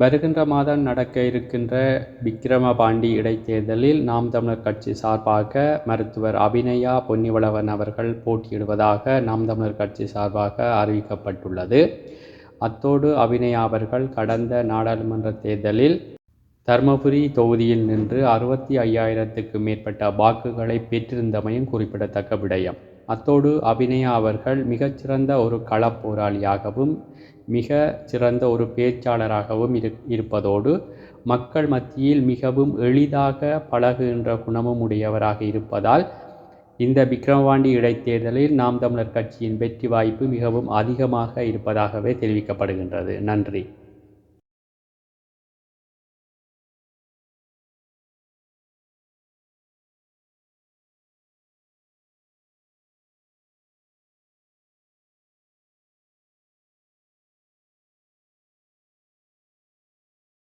வருகின்ற மாதம் நடக்க இருக்கின்ற விக்ரமபாண்டி இடைத்தேர்தலில் நாம் தமிழர் கட்சி சார்பாக மருத்துவர் அபிநயா பொன்னிவளவன் அவர்கள் போட்டியிடுவதாக நாம் தமிழர் கட்சி சார்பாக அறிவிக்கப்பட்டுள்ளது. அத்தோடு அபிநயா அவர்கள் கடந்த நாடாளுமன்ற தேர்தலில் தருமபுரி தொகுதியில் நின்று அறுபத்தி ஐயாயிரத்துக்கு மேற்பட்ட வாக்குகளை பெற்றிருந்தமையும் குறிப்பிடத்தக்க விடயம். அத்தோடு அபிநயா அவர்கள் மிகச்சிறந்த ஒரு களப்போராளியாகவும் மிக சிறந்த ஒரு பேச்சாளராகவும் இரு இருப்பதோடு மக்கள் மத்தியில் மிகவும் எளிதாக பழகுகின்ற குணமும் உடையவராக இருப்பதால் இந்த விக்ரமபாண்டி இடைத்தேர்தலில் நாம் தமிழர் கட்சியின் வெற்றி வாய்ப்பு மிகவும் அதிகமாக இருப்பதாகவே தெரிவிக்கப்படுகின்றது. நன்றி.